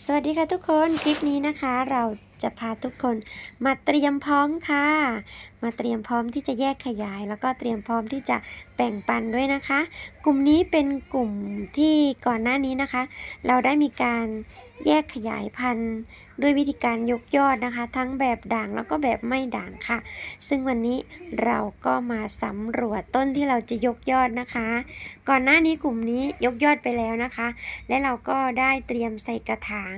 สวัสดีค่ะทุกคน คลิปนี้นะคะเรา จะพาทุกคนมาเตรียมพร้อมค่ะ มาเตรียมพร้อมที่จะแยกขยาย แล้วก็เตรียมพร้อมที่จะแบ่งปันด้วยนะคะ กลุ่มนี้เป็นกลุ่มที่ก่อนหน้านี้นะคะ เราได้มีการแยกขยายพันธุ์ด้วยวิธีการยกยอดนะคะ ทั้งแบบด่างแล้วก็แบบไม่ด่างค่ะ ซึ่งวันนี้เราก็มาสำรวจต้นที่เราจะยกยอดนะคะ ก่อนหน้านี้กลุ่มนี้ยกยอดไปแล้วนะคะ และเราก็ได้เตรียมใส่กระถาง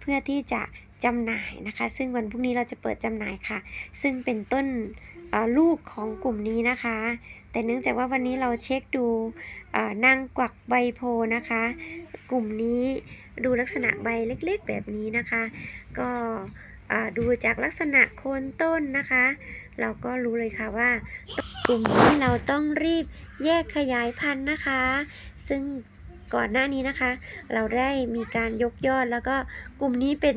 เพื่อที่จะ จำหน่ายนะคะ ซึ่งวันพรุ่งนี้เราจะเปิดจำหน่ายค่ะ ซึ่งเป็นต้นลูกของกลุ่มนี้นะคะ แต่เนื่องจากว่าวันนี้เราเช็คดูนางกวักใบโพนะคะ กลุ่มนี้ดูลักษณะใบเล็กๆ แบบนี้นะคะ ก็ดูจากลักษณะโคนต้นนะคะ เราก็รู้เลยค่ะว่ากลุ่มนี้เราต้องรีบแยกขยายพันธุ์นะคะ ซึ่ง ก่อนหน้านี้นะคะ เราได้มีการยกยอดแล้วก็กลุ่มนี้เป็น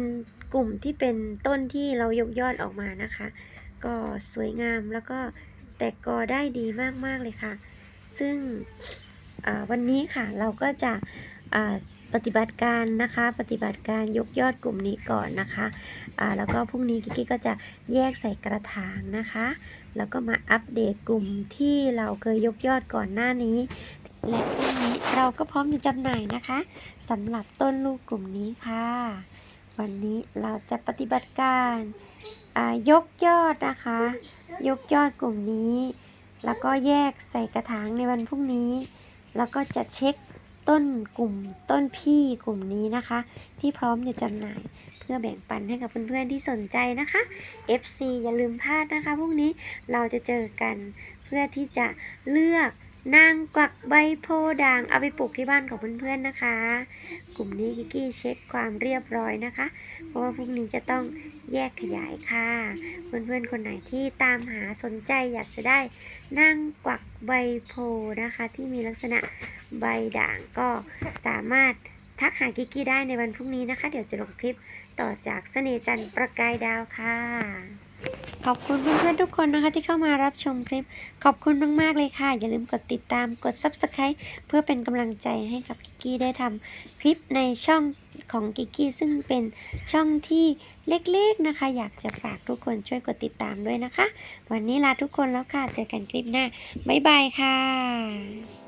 กลุ่มที่เป็นต้นที่เรายกยอดออกมานะคะ ก็สวยงามแล้วก็แตกกอได้ดีมากๆเลยค่ะ ซึ่งวันนี้ค่ะเราก็จะปฏิบัติการนะคะ ปฏิบัติการยกยอดกลุ่มนี้ก่อนนะคะแล้วก็พรุ่งนี้กิกิก็จะแยกใส่กระถางนะคะ แล้วก็มาอัปเดตกลุ่มที่เราเคยยกยอดก่อนหน้านี้ และพรุ่งนี้เราก็พร้อมจะจำหน่ายนะคะสำหรับต้นลูกกลุ่มนี้ค่ะ วันนี้เราจะปฏิบัติการยกยอดนะคะ ยกยอดกลุ่มนี้ แล้วก็แยกใส่กระถางในวันพรุ่งนี้ แล้วก็จะเช็คต้นกลุ่มต้นพี่กลุ่มนี้นะคะ ที่พร้อมจะจำหน่าย เพื่อแบ่งปันให้กับเพื่อนๆที่สนใจนะคะ FC อย่าลืมพลาดนะคะพรุ่งนี้เราจะเจอกันเพื่อที่จะเลือก นางกวักใบโพด่างเอาไปปลูกที่บ้านของเพื่อนๆนะคะ กลุ่มนี้กิกกี้เช็คความเรียบร้อยนะคะ เพราะว่าพรุ่งนี้จะต้องแยกขยายค่ะ เพื่อนๆคนไหนที่ตามหาสนใจอยากจะได้นางกวักใบโพนะคะ ที่มีลักษณะใบด่างก็สามารถทักหากิกกี้ได้ในวันพรุ่งนี้นะคะ เดี๋ยวจะลงคลิปต่อจากเสน่จันประกายดาวค่ะ ขอบคุณเพื่อนๆทุกคนนะคะ ที่เข้ามารับชมคลิป ขอบคุณมากๆเลยค่ะ อย่าลืมกดติดตามกด Subscribe เพื่อเป็นกำลังใจให้กับกิกกี้ได้ทำคลิปในช่องของกิกกี้ซึ่งเป็นช่องที่เล็กๆนะคะ อยากจะฝากทุกคนช่วยกดติดตามด้วยนะคะ วันนี้ลาทุกคนแล้วค่ะ เจอกันคลิปหน้า บ๊ายบายค่ะ